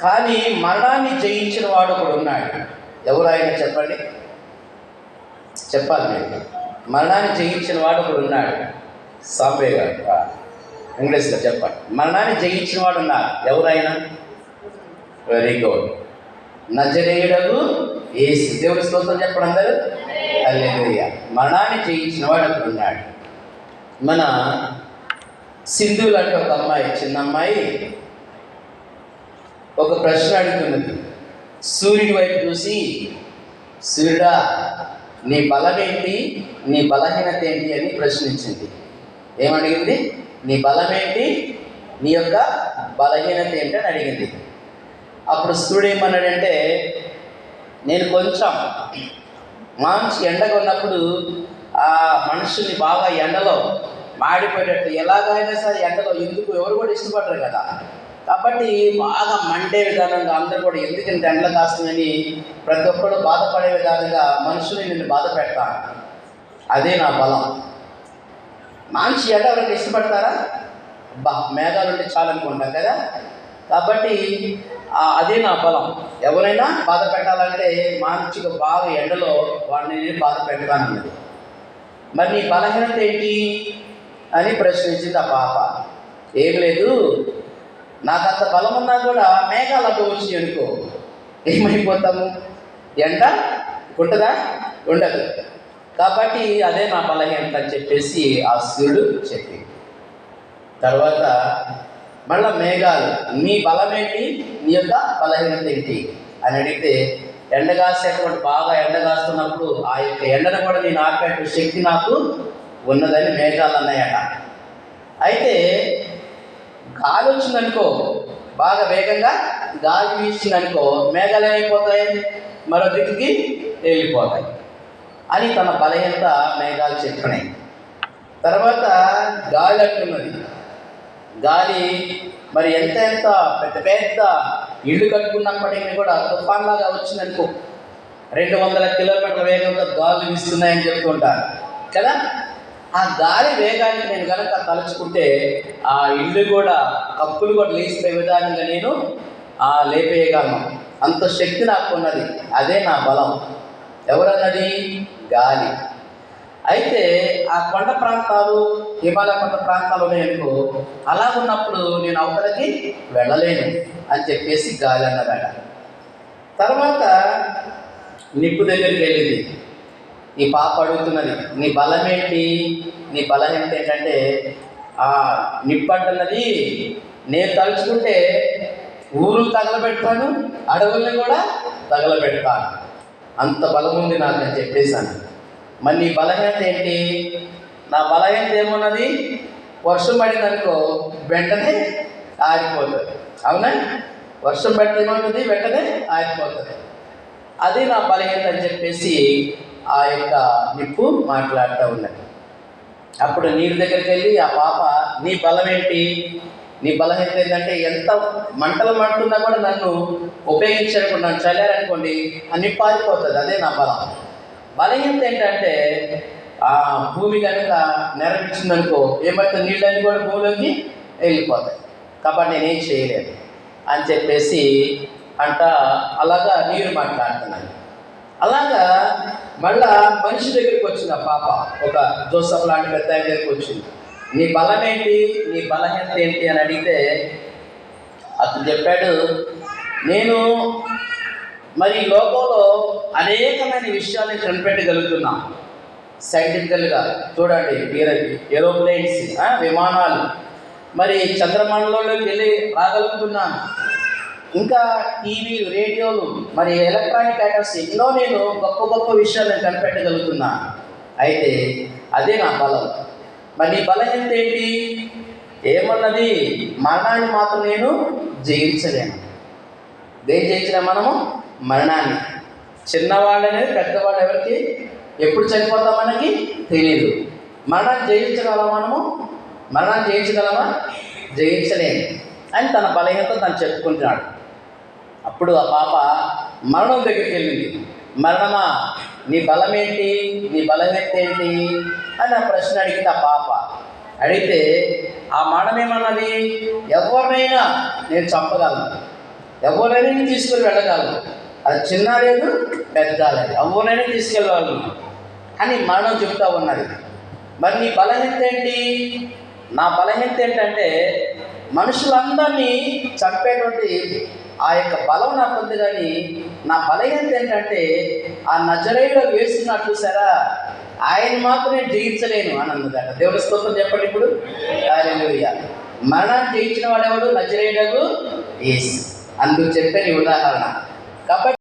కానీ మరణాన్ని జయించిన వాడు ఒకడు ఉన్నాడు. ఎవరు ఆయన చెప్పండి? చెప్పాలి నేను. మరణాన్ని జయించిన వాడు ఒకడు ఉన్నాడు. సాంబే గారు. ఇంగ్లీష్లో చెప్పండి. మరణాన్ని జయించిన వాడు ఉన్నారు. ఎవరైనా? Very good. నజరేయుడకు ఏ దేవుడి స్తోత్రం చెప్పడం అందరు. అల్లెలుయ్య మరణాన్ని జయించిన వాడు అక్కడ ఉన్నాడు. మన సింధువులు అంటే ఒక అమ్మాయి చిన్న అమ్మాయి ఒక ప్రశ్న అడుగుతున్నది సూర్యుడి వైపు చూసి సూర్యుడా నీ బలమేంటి? నీ బలహీనత ఏంటి? అని ప్రశ్నించింది. ఏమడిగింది నీ బలమేంటి? నీ యొక్క బలహీనత ఏంటి? అని అడిగింది. అప్పుడు సూర్యుడు ఏమన్నాడంటే నేను కొంచెం మంచి ఎండగా ఉన్నప్పుడు ఆ మనుషుల్ని బాగా ఎండలో మాడిపోయేటట్టు ఎలాగైనా సరే ఎండలో ఎందుకు? ఎవరు కూడా ఇష్టపడరు కదా. కాబట్టి బాగా మండే విధానంగా అందరూ కూడా ఎందుకు ఇంత ఎండలు కాస్తుందని ప్రతి ఒక్కరు బాధపడే విధానంగా మనుషుని నేను బాధ పెడతాను అదే నా బలం. మంచి ఎండ ఎవరైనా ఇష్టపడతారా? బా మేఘాలు ఉంటే కదా. కాబట్టి అదే నా బలం. ఎవరైనా బాధ పెట్టాలంటే మంచిగా బాగా ఎండలో వాడిని నేను బాధ పెడతానన్నది. మరి నీ బలహీనత ఏంటి? అని ప్రశ్నించింది ఆ పాప. ఏం లేదు నాకు అంత బలం ఉన్నా కూడా మేఘాలు అడ్డు వచ్చి అనుకో. ఏమైపోతాము? ఎండ ఉంటుందా ఉండదు. కాబట్టి అదే నా బలహీనత అని చెప్పేసి ఆ సూర్యుడు చెప్పింది తర్వాత మళ్ళా మేఘాలు నీ బలం ఏంటి? నీ యొక్క బలహీనత ఏంటి? అని అడిగితే ఎండ కాసేటువంటి బాగా ఎండ కాస్తున్నప్పుడు ఆ యొక్క ఎండను కూడా నేను ఆపేట శక్తి నాకు ఉన్నదని మేఘాలు అన్నాయట. అయితే గాలి వచ్చిందనుకో బాగా వేగంగా గాలి వీసిందనుకో మేఘాలు ఏమైపోతాయి? మరో దిక్కుకి వెళ్ళిపోతాయి అని తన బలహీనత మేఘాలు చెప్పినాయి. తర్వాత గాలి అంటున్నది. గాలి మరి ఎంత ఎంత పెద్ద పెద్ద ఇల్లు కట్టుకున్నప్పటికీ కూడా తుఫాన్లాగా వచ్చిందనుకో రెండు వందల కిలోమీటర్ల వేగంతో గాలు వీస్తున్నాయని చెప్తుంటారు. కదా? ఆ గాలి వేగాన్ని నేను కనుక తలుచుకుంటే ఆ ఇల్లు కూడా కప్పులు కూడా లేచిపోయే విధానంగా నేను ఆ లేపేయగలను. అంత శక్తి నాకు ఉన్నది అదే నా బలం. ఎవరన్నది? గాలి. అయితే ఆ కొండ ప్రాంతాలు హిమాలయ కొండ ప్రాంతాలు ఉన్నాయనుకో అలా ఉన్నప్పుడు నేను అవతలకి వెళ్ళలేను అని చెప్పేసి గాలి అన్నదట. తర్వాత నిప్పు దగ్గరికి వెళ్ళింది. ఈ పాప అడుగుతున్నది నీ బలం ఏంటి నీ బలం ఏంటి ఏంటంటే ఆ నిప్పంటున్నది నేను తలుచుకుంటే ఊరు తగలబెడతాను అడవుల్ని కూడా తగలబెడతాను. అంత బలం ఉంది నాకు అని చెప్పేశాను. మరి నీ బలహీనత ఏంటి? నా బలహీనత ఏమున్నది? వర్షం పడిందనుకో వెంటనే ఆగిపోతుంది అవునా? వర్షం పడితే ఏమవుతుంది వెంటనే ఆగిపోతుంది అది నా బలహీనత అని చెప్పేసి ఆ యొక్క నిప్పు మాట్లాడుతూ ఉన్నది. అప్పుడు నీరు దగ్గరికి వెళ్ళి ఆ పాప నీ బలం ఏంటి నీ బలహీనత ఏంటంటే ఎంత మంటలు మంటున్నా కూడా నన్ను ఉపయోగించకుండా నన్ను చల్లారనుకోండి అన్ని పారిపోతుంది అదే నా బలం. బలహీనత ఏంటంటే ఆ భూమి కనుక నెరవేర్చిందనుకో ఏమైతే నీళ్ళని కూడా భూమిలోకి వెళ్ళిపోతాయి. కాబట్టి నేనేం చేయలేదు. అని చెప్పేసి అంట అలాగా నీరు మాట్లాడుతున్నాను. అలాగా మళ్ళా మనిషి దగ్గరికి వచ్చింది ఆ పాప. ఒక జోసఫ్ లాంటి పెద్ద ఆయన దగ్గరికి వచ్చింది. నీ బలం ఏంటి? నీ బలహీనత ఏంటి అని అడిగితే అతను చెప్పాడు నేను మరి లోకంలో అనేకమైన విషయాలను కనిపెట్టగలుగుతున్నా. సైంటిఫికల్గా చూడండి ఏరోప్లేన్స్ విమానాలు. మరి చంద్రమండలంలోకి వెళ్ళి రాగలుగుతున్నాను. ఇంకా టీవీ రేడియోలు మరి ఎలక్ట్రానిక్ ఐటమ్స్ ఎన్నో నేను గొప్ప గొప్ప విషయాలను కనిపెట్టగలుగుతున్నా. అయితే అదే నా బలం. మరి నీ బలహీనత ఏంటి? ఏమన్నది మరణాన్ని మాత్రం నేను జయించలేను. దేని జయించిన మనము మరణాన్ని. చిన్నవాళ్ళనే పెద్దవాళ్ళు ఎవరికి ఎప్పుడు చనిపోతాం మనకి తెలియదు మరణాన్ని జయించగలమా మనము? మరణాన్ని జయించగలమా? జయించలేము. అని తన బలహీనత తను చెప్పుకుంటున్నాడు. అప్పుడు ఆ పాప మరణం దగ్గరికి వెళ్ళింది. మరణమా? నీ బలం ఏంటి నీ బలహీనత ఏంటి అని ఆ ప్రశ్న అడిగింది ఆ పాప. అడిగితే ఆ మరణం ఏమన్నది ఎవరినైనా నేను చంపగలను. ఎవరైనా నేను తీసుకుని వెళ్ళగలను. అది చిన్న లేదు పెద్ద లేదు ఎవరైనా తీసుకెళ్ళగలను. అని మరణం చెప్తా ఉన్నది. మరి నీ బలహీనత ఏంటి నా బలహీనత ఏంటంటే మనుషులందరినీ చంపేటువంటి ఆ యొక్క బలం నాకు ఉంది కానీ నా బలహీనత ఏంటంటే ఆ నజరేయులో వేస్తున్నట్టు సరా ఆయన మాత్రం నేను జయించలేను అని అన్నదట దేవుడి స్తోత్రం చెప్పండి ఇప్పుడు. మరణాన్ని జయించిన వాడెవడు నజరేయుడకు ఏసు అందుకు చెప్పని ఉదాహరణ. కాబట్టి